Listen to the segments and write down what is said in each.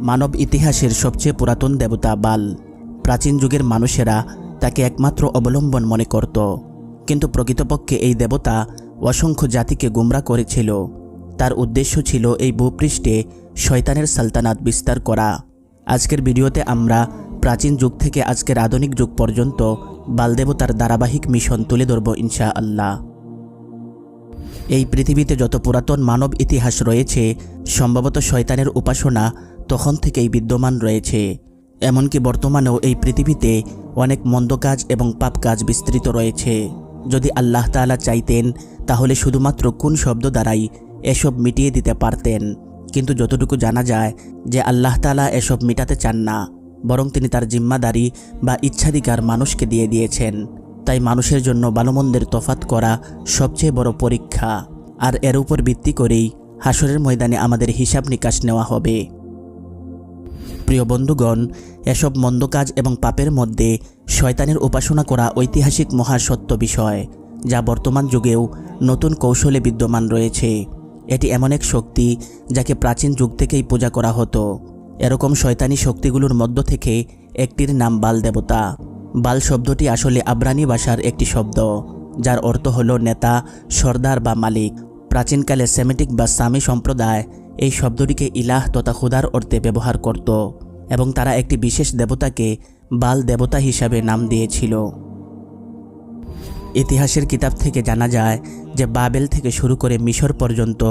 মানব ইতিহাসের সবচেয়ে পুরাতন দেবতা বাল। প্রাচীন যুগের মানুষেরা তাকে একমাত্র অবলম্বন মনে করত। কিন্তু প্রকৃতপক্ষে এই দেবতা অসংখ্য জাতিকে গুমরা করেছিল। তার উদ্দেশ্য ছিল এই ভূপৃষ্ঠে শয়তানের সালতানাত বিস্তার করা। আজকের ভিডিওতে আমরা প্রাচীন যুগ থেকে আজকের আধুনিক যুগ পর্যন্ত বালদেবতার ধারাবাহিক মিশন তুলে ধরব ইনশা আল্লাহ এই পৃথিবীতে যত পুরাতন মানব ইতিহাস রয়েছে, সম্ভবত শয়তানের উপাসনা তখন থেকেই বিদ্যমান রয়েছে। এমনকি বর্তমানেও এই পৃথিবীতে অনেক মন্দ কাজ এবং পাপ কাজ বিস্তৃত রয়েছে। যদি আল্লাহ তাআলা চাইতেন, তাহলে শুধুমাত্র কোন শব্দ দ্বারাই এসব মিটিয়ে দিতে পারতেন। কিন্তু যতটুকু জানা যায় যে আল্লাহ তাআলা এসব মিটাতে চান না, বরং তিনি তার জিম্মাদারি বা ইচ্ছাধিকার মানুষকে দিয়ে দিয়েছেন। তাই মানুষের জন্য ভালোমন্দের তফাত করা সবচেয়ে বড় পরীক্ষা। আর এর উপর ভিত্তি করেই হাসরের ময়দানে আমাদের হিসাব নিকাশ নেওয়া হবে। প্রিয় বন্ধুগণ, এসব মন্দ কাজ এবং পাপের মধ্যে শয়তানের উপাসনা করা ঐতিহাসিক মহাসত্য বিষয়, যা বর্তমান যুগেও নতুন কৌশলে বিদ্যমান রয়েছে। এটি এমন এক শক্তি যাকে প্রাচীন যুগ থেকেই পূজা করা হতো। এরকম শয়তানি শক্তিগুলোর মধ্য থেকে একটির নাম বাল দেবতা বাল শব্দটি আসলে আব্রানি ভাষার একটি শব্দ, যার অর্থ হল নেতা, সর্দার বা মালিক। প্রাচীনকালে সেমেটিক বা সামি সম্প্রদায় এই শব্দটিকে ইলাহ তথা খুদার অর্থে ব্যবহার করত এবং তারা একটি বিশেষ দেবতাকে বাল দেবতা হিসাবে নাম দিয়েছিল। ইতিহাসের কিতাব থেকে জানা যায় যে বাবেল থেকে শুরু করে মিশর পর্যন্ত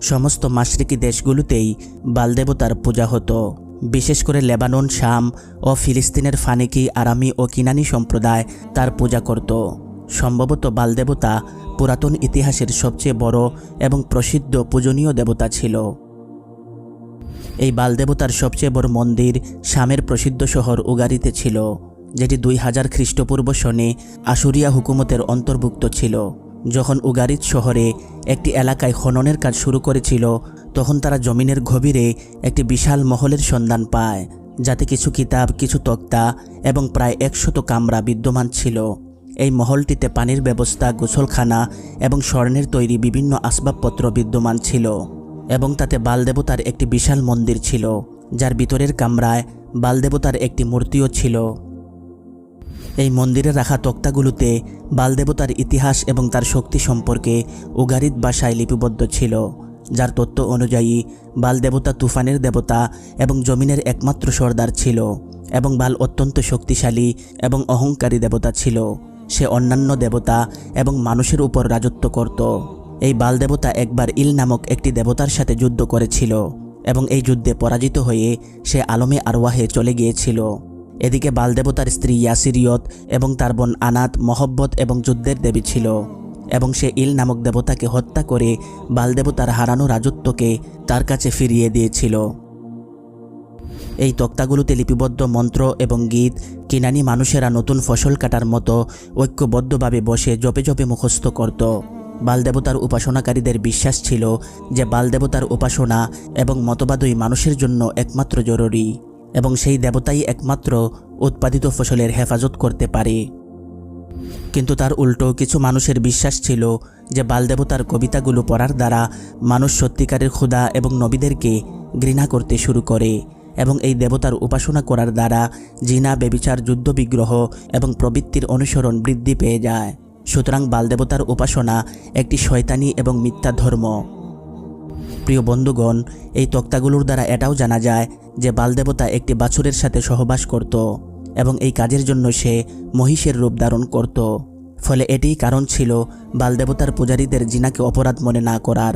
সমস্ত মাশরিকি দেশগুলোতেই বাল দেবতার পূজা হতো। বিশেষ করে লেবানন, শাম ও ফিলিস্তিনের ফানিকি, আরামি ও কিনানি সম্প্রদায় তার পূজা করত। সম্ভবত বালদেবতা পুরাতন ইতিহাসের সবচেয়ে বড় এবং প্রসিদ্ধ পূজনীয় দেবতা ছিল। এই বালদেবতার সবচেয়ে বড় মন্দির শামের প্রসিদ্ধ শহর উগারিতে ছিল, যেটি দুই হাজার খ্রিস্টপূর্ব সনে আশুরিয়া হুকুমতের অন্তর্ভুক্ত ছিল, যখন উগারিত শহরে একটি এলাকায় খননের কাজ শুরু করেছিল তখন তারা জমিনের গভীরে একটি বিশাল মহলের সন্ধান পায়, যাতে কিছু কিতাব, কিছু তক্তা এবং প্রায় একশত কামরা বিদ্যমান ছিল। এই মহলটিতে পানির ব্যবস্থা, গোসলখানা এবং স্বর্ণের তৈরি বিভিন্ন আসবাবপত্র বিদ্যমান ছিল এবং তাতে বালদেবতার একটি বিশাল মন্দির ছিল, যার ভিতরের কামরায় বালদেবতার একটি মূর্তিও ছিল। এই মন্দিরে রাখা তক্তাগুলোতে বালদেবতার ইতিহাস এবং তার শক্তি সম্পর্কে উগারিত ভাষায় লিপিবদ্ধ ছিল। যার তত্ত্ব অনুযায়ী বালদেবতা তুফানের দেবতা এবং জমিনের একমাত্র সর্দার ছিল এবং বাল অত্যন্ত শক্তিশালী এবং অহংকারী দেবতা ছিল। সে অন্যান্য দেবতা এবং মানুষের উপর রাজত্ব করত। এই বাল দেবতা একবার ইল নামক একটি দেবতার সাথে যুদ্ধ করেছিল এবং এই যুদ্ধে পরাজিত হয়ে সে আলমে আরওয়াহে চলে গিয়েছিল। এদিকে বালদেবতার স্ত্রী ইয়াসিরিয়ত এবং তার বোন আনাত মহব্বত এবং যুদ্ধের দেবী ছিল। এবং সে ইল নামক দেবতাকে হত্যা করে বালদেবতার হারানো রাজত্বকে তার কাছে ফিরিয়ে দিয়েছিল। এই তক্তাগুলোতে লিপিবদ্ধ মন্ত্র এবং গীত কিনানি মানুষেরা নতুন ফসল কাটার মতো ঐক্যবদ্ধভাবে বসে জপে জপে মুখস্থ করত। বালদেবতার উপাসনাকারীদের বিশ্বাস ছিল যে বালদেবতার উপাসনা এবং মতবাদই মানুষের জন্য একমাত্র জরুরি এবং সেই দেবতাই একমাত্র উৎপাদিত ফসলের হেফাজত করতে পারে। কিন্তু তার উল্টো কিছু মানুষের বিশ্বাস ছিল যে বালদেবতার কবিতাগুলো পড়ার দ্বারা মানুষ সত্যিকারের ক্ষুধা এবং নবীদেরকে ঘৃণা করতে শুরু করে এবং এই দেবতার উপাসনা করার দ্বারা জিনা বেবিচার যুদ্ধবিগ্রহ এবং প্রবৃত্তির অনুসরণ বৃদ্ধি পেয়ে যায়। সুতরাং বালদেবতার উপাসনা একটি শয়তানি এবং মিথ্যা ধর্ম। প্রিয় বন্ধুগণ, এই তক্তাগুলোর দ্বারা এটাও জানা যায় যে বালদেবতা একটি বাছুরের সাথে সহবাস করত। এবং এই কাজের জন্য সে মহিষের রূপ ধারণ করত। ফলে এটিই কারণ ছিল বালদেবতার পূজারীদের জিনাকে অপরাধ মনে না করার।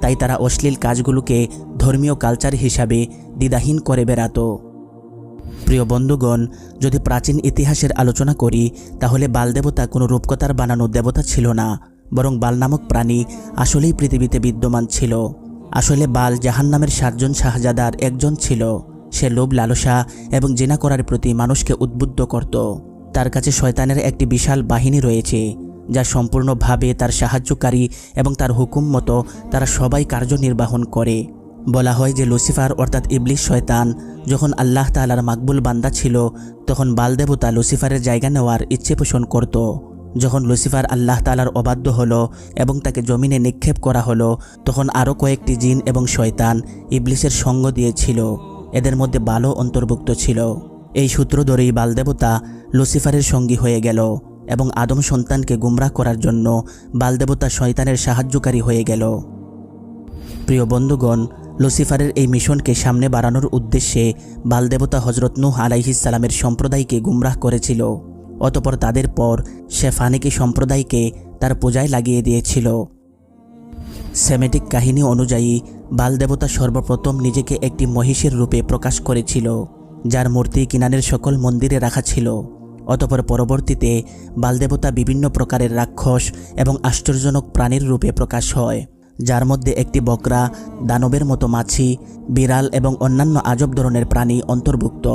তাই তারা অশ্লীল কাজগুলোকে ধর্মীয় কালচার হিসাবে দ্বিধাহীন করে বেড়াতো। প্রিয় বন্ধুগণ, যদি প্রাচীন ইতিহাসের আলোচনা করি, তাহলে বালদেবতা কোনো রূপকথার বানানো দেবতা ছিল না, বরং বাল নামক প্রাণী আসলেই পৃথিবীতে বিদ্যমান ছিল। আসলে বাল জাহান্নামের সাতজন শাহজাদার একজন ছিল। সে লোভ, লালসা এবং জেনা করার প্রতি মানুষকে উদ্বুদ্ধ করত। তার কাছে শয়তানের একটি বিশাল বাহিনী রয়েছে, যা সম্পূর্ণভাবে তার সাহায্যকারী এবং তার হুকুম মতো তারা সবাই কার্যনির্বাহন করে। বলা হয় যে লুসিফার অর্থাৎ ইবলিশ শয়তান যখন আল্লাহ তালার মাকবুল বান্দা ছিল, তখন বালদেবতা লুসিফারের জায়গা নেওয়ার ইচ্ছে পোষণ করত। যখন লুসিফার আল্লাহ তালার অবাধ্য হলো এবং তাকে জমিনে নিক্ষেপ করা হলো, তখন আরও কয়েকটি জিন এবং শয়তান ইবলিসের সঙ্গ দিয়েছিল। এদের মধ্যে বালও অন্তর্ভুক্ত ছিল। এই সূত্র ধরেই বালদেবতা লুসিফারের সঙ্গী হয়ে গেল এবং আদম সন্তানকে গুমরাহ করার জন্য বালদেবতা শয়তানের সাহায্যকারী হয়ে গেল। প্রিয় বন্ধুগণ, লুসিফারের এই মিশনকে সামনে বাড়ানোর উদ্দেশ্যে বালদেবতা হজরত নূহ আলাইহিসালামের সম্প্রদায়কে গুমরাহ করেছিল। অতপর তাদের পর সে ফানিকি সম্প্রদায়কে তার পূজায় লাগিয়ে দিয়েছিল। সেমেটিক কাহিনী অনুযায়ী, বালদেবতা সর্বপ্রথম নিজেকে একটি মহিষের রূপে প্রকাশ করেছিল, যার মূর্তি কিনানের সকল মন্দিরে রাখা ছিল। অতপর পরবর্তীতে, বালদেবতা বিভিন্ন প্রকারের রাক্ষস এবং আশ্চর্যজনক প্রাণীর রূপে প্রকাশ হয়, যার মধ্যে একটি বকরা, দানবের মতো মাছি, বিড়াল এবং অন্যান্য আজব ধরনের প্রাণী অন্তর্ভুক্ত।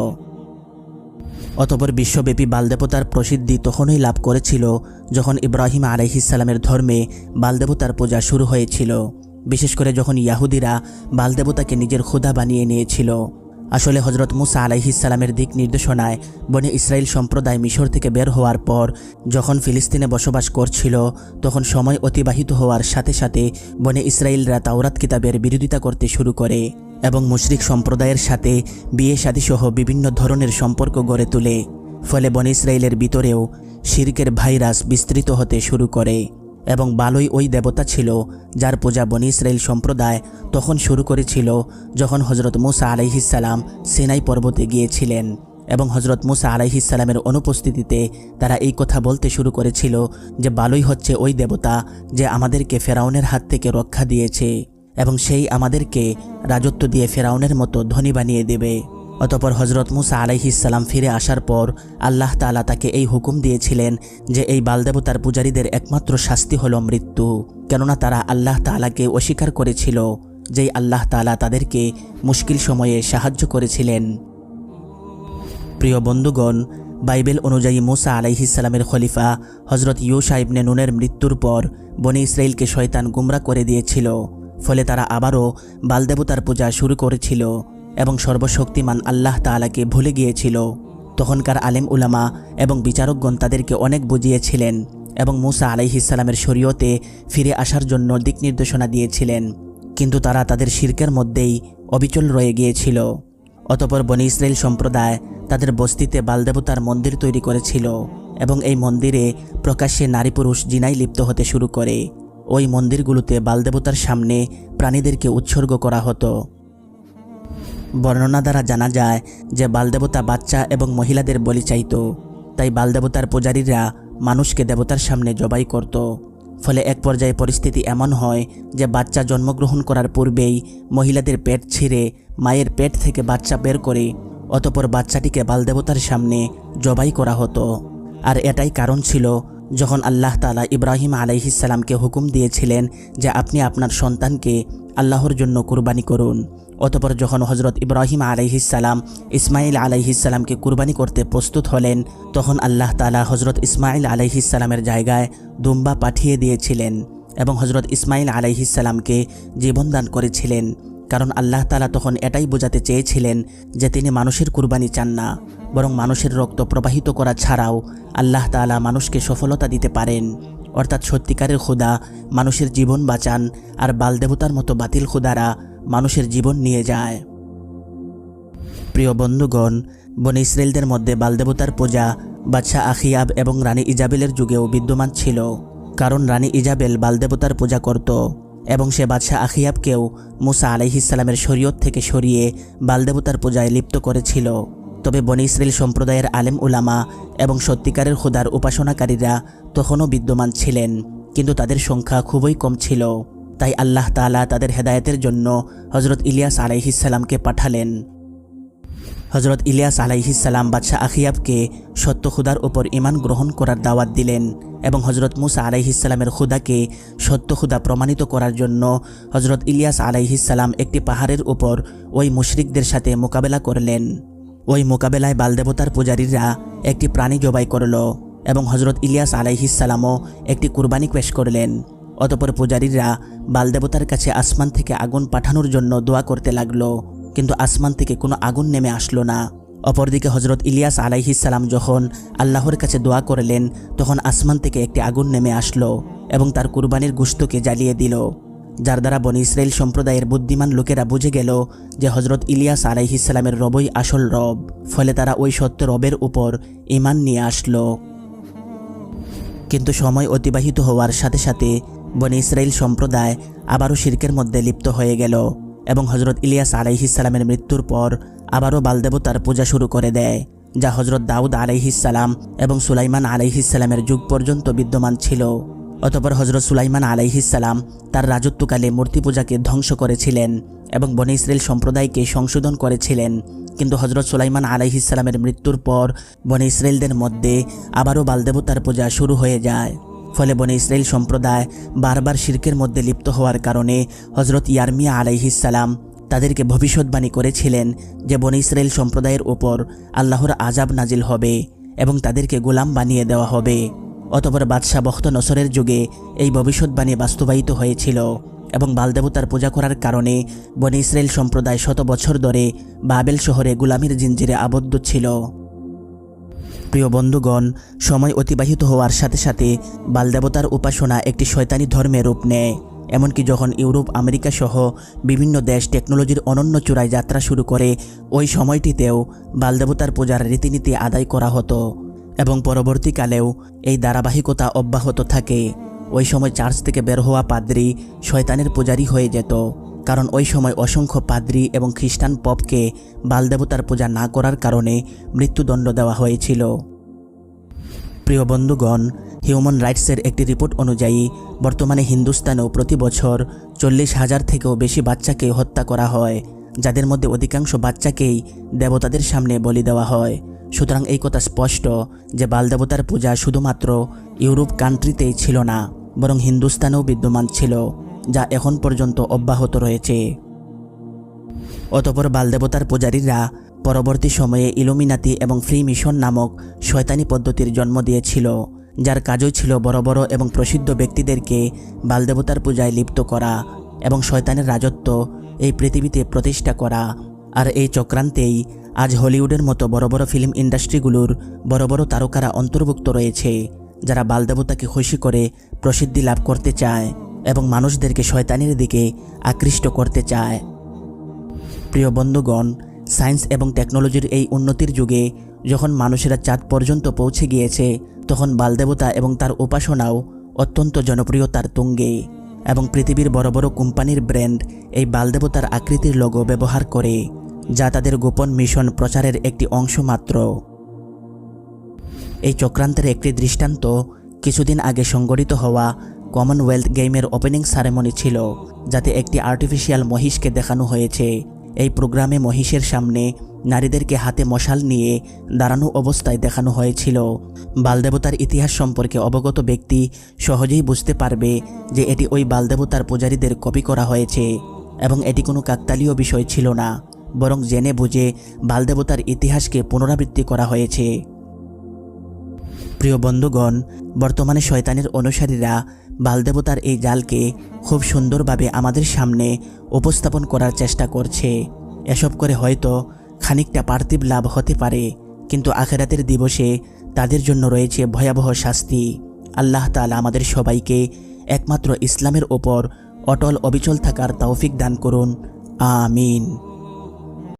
অতপর বিশ্বব্যাপী বালদেবতার প্রসিদ্ধি তখনই লাভ করেছিল যখন ইব্রাহিম আলাইহিসালামের ধর্মে বালদেবতার পূজা শুরু হয়েছিল, বিশেষ করে যখন ইয়াহুদিরা বালদেবতাকে নিজের ক্ষুধা বানিয়ে নিয়েছিল। আসলে হজরত মুসা আলাইহিসালামের দিক নির্দেশনায় বনে ইসরায়েল সম্প্রদায় মিশর থেকে বের হওয়ার পর যখন ফিলিস্তিনে বসবাস করছিল, তখন সময় অতিবাহিত হওয়ার সাথে সাথে বনে ইসরায়েলরা তাওরাত কিতাবের বিরোধিতা করতে শুরু করে। এবং মুশরিক সম্প্রদায়ের সাথে বিয়ে শাদীসহ বিভিন্ন ধরনের সম্পর্ক গড়ে তোলে। ফলে বনে ইসরায়েলের ভিতরেও শির্কের ভাইরাস বিস্তৃত হতে শুরু করে এবং বালই ওই দেবতা ছিল যার পূজা বনি ইসরায়েল সম্প্রদায় তখন শুরু করেছিল যখন হজরত মুসা আলাইহিসাল্লাম সিনাই পর্বতে গিয়েছিলেন এবং হজরত মুসা আলাইহিসাল্লামের অনুপস্থিতিতে তারা এই কথা বলতে শুরু করেছিল যে বালই হচ্ছে ওই দেবতা যে আমাদেরকে ফেরাউনের হাত থেকে রক্ষা দিয়েছে। এবং সেই আমাদেরকে রাজত্ব দিয়ে ফেরাউনের মতো ধনী বানিয়ে দেবে। অতপর হজরত মুসা আলাইহিসাল্লাম ফিরে আসার পর আল্লাহ তালা তাকে এই হুকুম দিয়েছিলেন যে এই বালদেবতার পূজারীদের একমাত্র শাস্তি হল মৃত্যু। কেননা তারা আল্লাহ তালাকে অস্বীকার করেছিল, যেই আল্লাহ তালা তাদেরকে মুশকিল সময়ে সাহায্য করেছিলেন। প্রিয় বন্ধুগণ, বাইবেল অনুযায়ী মুসা আলাইহিসাল্লামের খলিফা হজরত ইউসা ইবনে নুনের মৃত্যুর পর বনি ইসরায়েলকে শয়তান গুমরা করে দিয়েছিল। ফলে তারা আবারও বালদেবতার পূজা শুরু করেছিল এবং সর্বশক্তিমান আল্লাহ তালাকে ভুলে গিয়েছিল। তখনকার আলেম উলামা এবং বিচারকগণ তাদেরকে অনেক বুঝিয়েছিলেন এবং মুসা আলাইহিসাল্লামের শরীয়তে ফিরে আসার জন্য দিক নির্দেশনা দিয়েছিলেন। কিন্তু তারা তাদের শির্কের মধ্যেই অবিচল রয়ে গিয়েছিল। অতপর বনি ইসরায়েল সম্প্রদায় তাদের বস্তিতে বালদেবতার মন্দির তৈরি করেছিল এবং এই মন্দিরে প্রকাশ্যে নারী পুরুষ জিনাই লিপ্ত হতে শুরু করে। ওই মন্দিরগুলোতে বালদেবতার সামনে প্রাণীদেরকে উৎসর্গ করা হতো। বর্ণনা দ্বারা জানা যায় যে বালদেবতা বাচ্চা এবং মহিলাদের বলি চাইত। তাই বালদেবতার পূজারীরা মানুষকে দেবতার সামনে জবাই করত। ফলে এক পর্যায়ে পরিস্থিতি এমন হয় যে বাচ্চা জন্মগ্রহণ করার পূর্বেই মহিলাদের পেট ছিঁড়ে মায়ের পেট থেকে বাচ্চা বের করে অতপর বাচ্চাটিকে বালদেবতার সামনে জবাই করা হতো। আর এটাই কারণ ছিল যখন আল্লাহ তালা ইব্রাহিম আলাইহিসাল্লামকে হুকুম দিয়েছিলেন যে আপনি আপনার সন্তানকে আল্লাহর জন্য কুরবানি করুন, অতপর যখন হজরত ইব্রাহিম আলাইহিসাল্লাম ইসমাইল আলাইহিসাল্লামকে কুরবানি করতে প্রস্তুত হলেন, তখন আল্লাহ তালা হজরত ইসমাইল আলাইহিসাল্লামের জায়গায় দুম্বা পাঠিয়ে দিয়েছিলেন এবং হজরত ইসমাইল আলাইহিসাল্লামকে জীবনদান করেছিলেন। কারণ আল্লাহ তালা তখন এটাই বোঝাতে চেয়েছিলেন যে তিনি মানুষের কুরবানি চান না, বরং মানুষের রক্ত প্রবাহিত করা ছাড়াও আল্লাহ তালা মানুষকে সফলতা দিতে পারেন। অর্থাৎ সত্যিকারের ক্ষুদা মানুষের জীবন বাঁচান আর বালদেবতার মতো বাতিল ক্ষুদারা মানুষের জীবন নিয়ে যায়। প্রিয় বন্ধুগণ, বন ইসরায়েলদের মধ্যে বালদেবতার পূজা বাদশাহ আখিয়াব এবং রানী ইজাবেলের যুগেও বিদ্যমান ছিল, কারণ রানী ইজাবেল বালদেবতার পূজা করত। এবং সে বাদশাহ আখিয়াবকেও মুসা আলাইহিসাল্লামের শরীয়ত থেকে সরিয়ে বালদেবতার পূজায় লিপ্ত করেছিল। তবে বনি সম্প্রদায়ের আলেম উলামা এবং সত্যিকারের খুদার উপাসনাকারীরা তখনও বিদ্যমান ছিলেন, কিন্তু তাদের সংখ্যা খুবই কম ছিল। তাই আল্লাহ তালা তাদের হেদায়তের জন্য হজরত ইলিয়াস আলাইহিসাল্লামকে পাঠালেন। হজরত ইলিয়াস আলাইহিসাল্লাম বাদশাহ আখিয়াবকে সত্য খুদার ওপর ইমান গ্রহণ করার দাওয়াত দিলেন এবং হজরত মুসা আলাইহিসাল্লামের খুদাকে সত্য খুদা প্রমাণিত করার জন্য হজরত ইলিয়াস আলাইহিসাল্লাম একটি পাহাড়ের উপর ওই মুশরিকদের সাথে মোকাবেলা করলেন। ওই মোকাবেলায় বালদেবতার পূজারীরা একটি প্রাণী জবাই করল এবং হজরত ইলিয়াস আলাইহিসাল্লামও একটি কুরবানি পেশ করলেন। অতপর পূজারীরা বালদেবতার কাছে আসমান থেকে আগুন পাঠানোর জন্য দোয়া করতে লাগল। কিন্তু আসমান থেকে কোনো আগুন নেমে আসলো না। অপরদিকে হজরত ইলিয়াস আলাইহিসাল্লাম যখন আল্লাহর কাছে দোয়া করলেন, তখন আসমান থেকে একটি আগুন নেমে আসলো এবং তার কুরবানির গুস্তকে জ্বালিয়ে দিল। যার দ্বারা বনি ইসরায়েল সম্প্রদায়ের বুদ্ধিমান লোকেরা বুঝে গেল যে হজরত ইলিয়াস আলাইহিসালামের রবই আসল রব, ফলে তারা ওই সত্য রবের উপর ইমান নিয়ে আসলো। কিন্তু সময় অতিবাহিত হওয়ার সাথে সাথে বনি ইসরায়েল সম্প্রদায় আবারও শির্কের মধ্যে লিপ্ত হয়ে গেল। এবং হজরত ইলিয়াস আলাইহিসালামের মৃত্যুর পর আবারও বালদেবতার পূজা শুরু করে দেয়, যা হজরত দাউদ আলাইহিসালাম এবং সুলাইমান আলাইহিসালামের যুগ পর্যন্ত বিদ্যমান ছিল। অতপর হজরত সুলাইমান আলাইহিসালাম তার রাজত্বকালে মূর্তি পূজাকে ধ্বংস করেছিলেন এবং বনি ইসরায়েল সম্প্রদায়কে সংশোধন করেছিলেন। কিন্তু হজরত সুলাইমান আলাইহিসালামের মৃত্যুর পর বনে ইসরায়েলদের মধ্যে আবারও বালদেবতার পূজা শুরু হয়ে যায়। ফলে বনে ইসরায়েল সম্প্রদায় বারবার শির্কের মধ্যে লিপ্ত হওয়ার কারণে হজরত ইয়ারমিয়া আলাইহিসালাম তাদেরকে ভবিষ্যৎবাণী করেছিলেন যে বনে ইসরায়েল সম্প্রদায়ের ওপর আল্লাহর আজাব নাজিল হবে এবং তাদেরকে গোলাম বানিয়ে দেওয়া হবে। অতপর বাদশাহ বখত নসরের যুগে এই ভবিষ্যৎবাণী বাস্তবায়িত হয়েছিল এবং বালদেবতার পূজা করার কারণে বনে ইসরায়েল সম্প্রদায় শত বছর ধরে বাবেল শহরে গুলামির জিঞ্জিরে আবদ্ধ ছিল। প্রিয় বন্ধুগণ, সময় অতিবাহিত হওয়ার সাথে সাথে বালদেবতার উপাসনা একটি শয়তানি ধর্মের রূপ নেয়। এমনকি যখন ইউরোপ, আমেরিকা সহ বিভিন্ন দেশ টেকনোলজির অনন্য চূড়ায় যাত্রা শুরু করে, ওই সময়টিতেও বালদেবতার পূজার রীতিনীতি আদায় করা হতো এবং পরবর্তীকালেও এই ধারাবাহিকতা অব্যাহত থাকে। ওই সময় চার্চ থেকে বের হওয়া পাদ্রি শয়তানের পূজারী হয়ে যেত। কারণ ওই সময় অসংখ্য পাদ্রি এবং খ্রিস্টান পপকে বালদেবতার পূজা না করার কারণে মৃত্যুদণ্ড দেওয়া হয়েছিল। প্রিয় বন্ধুগণ, হিউম্যান রাইটসের একটি রিপোর্ট অনুযায়ী বর্তমানে হিন্দুস্তানেও প্রতি বছর চল্লিশ হাজার থেকেও বেশি বাচ্চাকে হত্যা করা হয়, যাদের মধ্যে অধিকাংশ বাচ্চাকেই দেবতাদের সামনে বলি দেওয়া হয়। সুতরাং এই কথা স্পষ্ট যে বালদেবতার পূজা শুধুমাত্র ইউরোপ কান্ট্রিতেই ছিল না, বরং হিন্দুস্তানেও বিদ্যমান ছিল। যা এখন পর্যন্ত অব্যাহত রয়েছে। অতপর বালদেবতার পূজারীরা পরবর্তী সময়ে ইলুমিনাতি এবং ফ্রি মিশন নামক শয়তানি পদ্ধতির জন্ম দিয়েছিল, যার কাজই ছিল বড় বড় এবং প্রসিদ্ধ ব্যক্তিদেরকে বালদেবতার পূজায় লিপ্ত করা এবং শয়তানের রাজত্ব এই পৃথিবীতে প্রতিষ্ঠা করা। আর এই চক্রান্তেই আজ হলিউডের মতো বড় বড় ফিল্ম ইন্ডাস্ট্রিগুলোর বড় বড় তারকারা অন্তর্ভুক্ত রয়েছে, যারা বালদেবতাকে খুশি করে প্রসিদ্ধি লাভ করতে চায়। এবং মানুষদেরকে শয়তানির দিকে আকৃষ্ট করতে চায়। প্রিয় বন্ধুগণ, সায়েন্স এবং টেকনোলজির এই উন্নতির যুগে যখন মানুষেরা চাঁদ পর্যন্ত পৌঁছে গিয়েছে, তখন বালদেবতা এবং তার উপাসনাও অত্যন্ত জনপ্রিয়তার তুঙ্গে এবং পৃথিবীর বড় বড় কোম্পানির ব্র্যান্ড এই বালদেবতার আকৃতির লোগো ব্যবহার করে, যা তাদের গোপন মিশন প্রচারের একটি অংশ মাত্র। এই চক্রান্তের একটি দৃষ্টান্ত কিছুদিন আগে সংগঠিত হওয়া কমনওয়েলথ গেমের ওপেনিং সারেমনি ছিল, যাতে একটি আর্টিফিশিয়াল মহিষকে দেখানো হয়েছে। এই প্রোগ্রামে মহিষের সামনে নারীদেরকে হাতে মশাল নিয়ে দাঁড়ানো অবস্থায় দেখানো হয়েছিল। বালদেবতার ইতিহাস সম্পর্কে অবগত ব্যক্তি সহজেই বুঝতে পারবে যে এটি ওই বালদেবতার পূজারীদের কপি করা হয়েছে, এবং এটি কোনো কাকতালীয় বিষয় ছিল না, বরং জেনে বুঝে বালদেবতার ইতিহাসকে পুনরাবৃত্তি করা হয়েছে। প্রিয় বন্ধুগণ, বর্তমানে শয়তানের অনুসারীরা বালদেবতার এই জালকে খুব সুন্দরভাবে আমাদের সামনে উপস্থাপন করার চেষ্টা করছে। এসব করে হয়তো খানিকটা পার্থিব লাভ হতে পারে, কিন্তু আখেরাতের দিবসে তাদের জন্য রয়েছে ভয়াবহ শাস্তি। আল্লাহ তালা আমাদের সবাইকে একমাত্র ইসলামের ওপর অটল অবিচল থাকার তৌফিক দান করুন। আমিন।